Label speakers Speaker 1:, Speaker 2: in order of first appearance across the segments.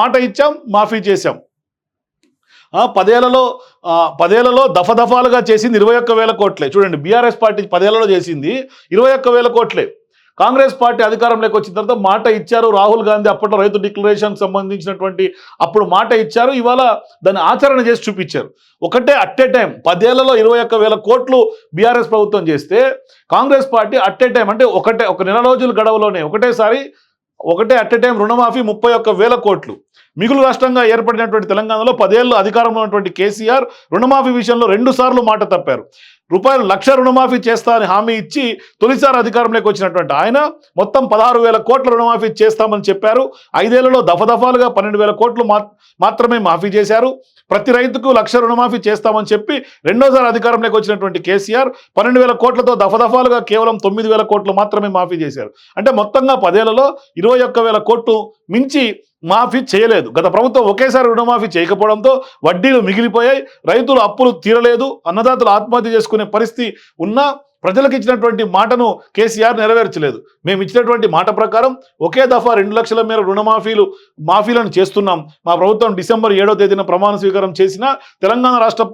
Speaker 1: మాట ఇచ్చాం మాఫీ చేశాం. ఆ, పదేళ్ళలో పదేళ్ళలో దఫదఫాలుగా చేసింది ఇరవై ఒక్క వేల కోట్లే. చూడండి బీఆర్ఎస్ పార్టీ పదేళ్ళలో చేసింది ఇరవై ఒక్క వేల కోట్లే. కాంగ్రెస్ పార్టీ అధికారంలోకి వచ్చిన తర్వాత మాట ఇచ్చారు రాహుల్ గాంధీ అప్పట్లో రైతు డిక్లరేషన్ సంబంధించినటువంటి అప్పుడు మాట ఇచ్చారు ఇవాళ దాన్ని ఆచరణ చేసి చూపించారు. ఒకటే అట్ ఏ టైం పదేళ్ళలో ఇరవై ఒక్క వేల కోట్లు బీఆర్ఎస్ ప్రభుత్వం చేస్తే Congress party at a time అంటే ఒకటే ఒక నెల రోజుల గడవలోనే ఒకటేసారి ఒకటే అట్ ఏ టైం రుణమాఫీ ముప్పై ఒక్క వేల కోట్లు. మిగులు రాష్ట్రంగా ఏర్పడినటువంటి తెలంగాణలో పదేళ్ళు అధికారంలో ఉన్నటువంటి కేసీఆర్ రుణమాఫీ విషయంలో రెండు సార్లు మాట తప్పారు. రూపాయలు లక్ష రుణమాఫీ చేస్తా అని హామీ ఇచ్చి తొలిసారి అధికారంలోకి వచ్చినటువంటి ఆయన మొత్తం పదహారు వేల కోట్ల రుణమాఫీ చేస్తామని చెప్పారు. ఐదేళ్ళలో దఫదఫాలుగా పన్నెండు వేల కోట్లు మా మాత్రమే మాఫీ చేశారు. ప్రతి రైతుకు లక్ష రుణమాఫీ చేస్తామని చెప్పి రెండోసారి అధికారంలోకి వచ్చినటువంటి కేసీఆర్ పన్నెండు వేల కోట్లతో దఫదఫాలుగా కేవలం తొమ్మిది వేల కోట్లు మాత్రమే మాఫీ చేశారు. అంటే మొత్తంగా పదేళ్ళలో ఇరవై ఒక్క వేల కోట్లు మించి మాఫీ చేయలేదు. గత ప్రభుత్వం ఒకేసారి రుణమాఫీ చేయకపోవడంతో వడ్డీలు మిగిలిపోయాయి. రైతులు అప్పులు తీరలేదు. అన్నదాతలు ఆత్మహత్య చేసుకునే పరిస్థితి ఉన్నా ప్రజలకు ఇచ్చినటువంటి మాటను కేసీఆర్ నెరవేర్చలేదు. మేము ఇచ్చినటువంటి మాట ప్రకారం ఒకే దఫా రెండు లక్షల మేర రుణమాఫీలు మాఫీలను చేస్తున్నాం. మా ప్రభుత్వం డిసెంబర్ ఏడో తేదీన ప్రమాణ స్వీకారం చేసిన తెలంగాణ రాష్ట్ర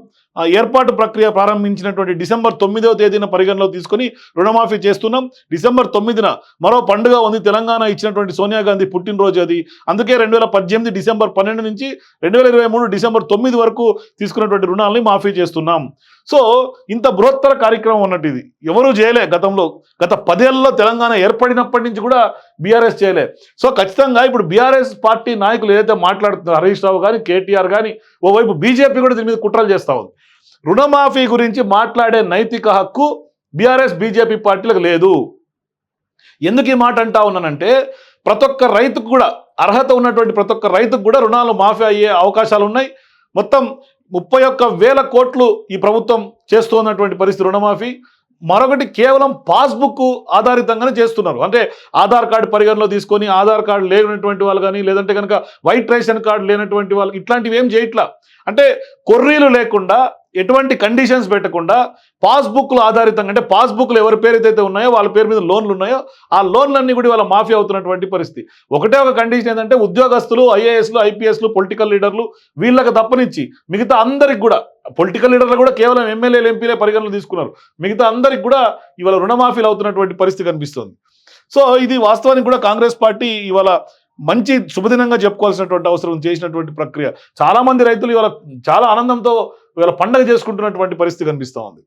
Speaker 1: ఏర్పాటు ప్రక్రియ ప్రారంభించినటువంటి డిసెంబర్ తొమ్మిదవ తేదీన పరిగణలో తీసుకొని రుణమాఫీ చేస్తున్నాం. డిసెంబర్ తొమ్మిదిన మరో పండుగ ఉంది. తెలంగాణ ఇచ్చినటువంటి సోనియా గాంధీ పుట్టినరోజు అది. అందుకే రెండు వేల పద్దెనిమిది డిసెంబర్ పన్నెండు నుంచి రెండు వేల ఇరవై మూడు డిసెంబర్ తొమ్మిది వరకు తీసుకున్నటువంటి రుణాలని మాఫీ చేస్తున్నాం. సో ఇంత బృహత్తర కార్యక్రమం ఉన్నట్టు ఇది ఎవరూ చేయలే గతంలో. గత పదేళ్ళలో తెలంగాణ ఏర్పడినప్పటి నుంచి కూడా బీఆర్ఎస్ చేయలే. సో ఖచ్చితంగా ఇప్పుడు బీఆర్ఎస్ పార్టీ నాయకులు ఏదైతే మాట్లాడుతున్నారు హరీష్ రావు కానీ కేటీఆర్ కానీ ఓవైపు బీజేపీ కూడా దీని మీద కుట్రలు చేస్తా ఉంది. రుణమాఫీ గురించి మాట్లాడే నైతిక హక్కు బీఆర్ఎస్ బీజేపీ పార్టీలకు లేదు. ఎందుకు ఈ మాట అంటా ఉన్నానంటే ప్రతి ఒక్క రైతుకు కూడా అర్హత ఉన్నటువంటి ప్రతి ఒక్క రైతుకు కూడా రుణాలు మాఫీ అయ్యే అవకాశాలు ఉన్నాయి. మొత్తం ముప్పై ఒక్క వేల కోట్లు ఈ ప్రభుత్వం చేస్తున్నటువంటి పరిస్థితి రుణమాఫీ. మరొకటి కేవలం పాస్బుక్ ఆధారితంగానే చేస్తున్నారు. అంటే ఆధార్ కార్డు పరిగణలో తీసుకొని ఆధార్ కార్డు లేనటువంటి వాళ్ళు కానీ లేదంటే కనుక వైట్ రేషన్ కార్డు లేనటువంటి వాళ్ళు ఇట్లాంటివి ఏం చేయట్లా? అంటే కొర్రీలు లేకుండా ఎటువంటి కండిషన్స్ పెట్టకుండా పాస్బుక్లు ఆధారితంగా అంటే పాస్బుక్లు ఎవరి పేరు అయితే ఉన్నాయో వాళ్ళ పేరు మీద లోన్లు ఉన్నాయో ఆ లోన్లన్నీ కూడా వాళ్ళ మాఫీ అవుతున్నటువంటి పరిస్థితి. ఒకటే ఒక కండిషన్ ఏంటంటే ఉద్యోగస్తులు ఐఏఎస్లు ఐపీఎస్లు పొలిటికల్ లీడర్లు వీళ్ళకి తప్పనిచ్చి మిగతా అందరికి కూడా పొలిటికల్ లీడర్లు కూడా కేవలం ఎమ్మెల్యేలు ఎంపీలే పరిగణలు తీసుకున్నారు. మిగతా అందరికి కూడా ఇవాళ రుణమాఫీలు అవుతున్నటువంటి పరిస్థితి కనిపిస్తుంది. సో ఇది వాస్తవానికి కూడా కాంగ్రెస్ పార్టీ ఇవాళ మంచి శుభదినంగా చెప్పుకోవాల్సినటువంటి అవసరం చేసినటువంటి ప్రక్రియ. చాలామంది రైతులు ఇవాళ చాలా ఆనందంతో ఇవాళ పండగ చేసుకుంటున్నటువంటి పరిస్థితి కనిపిస్తూ ఉంది.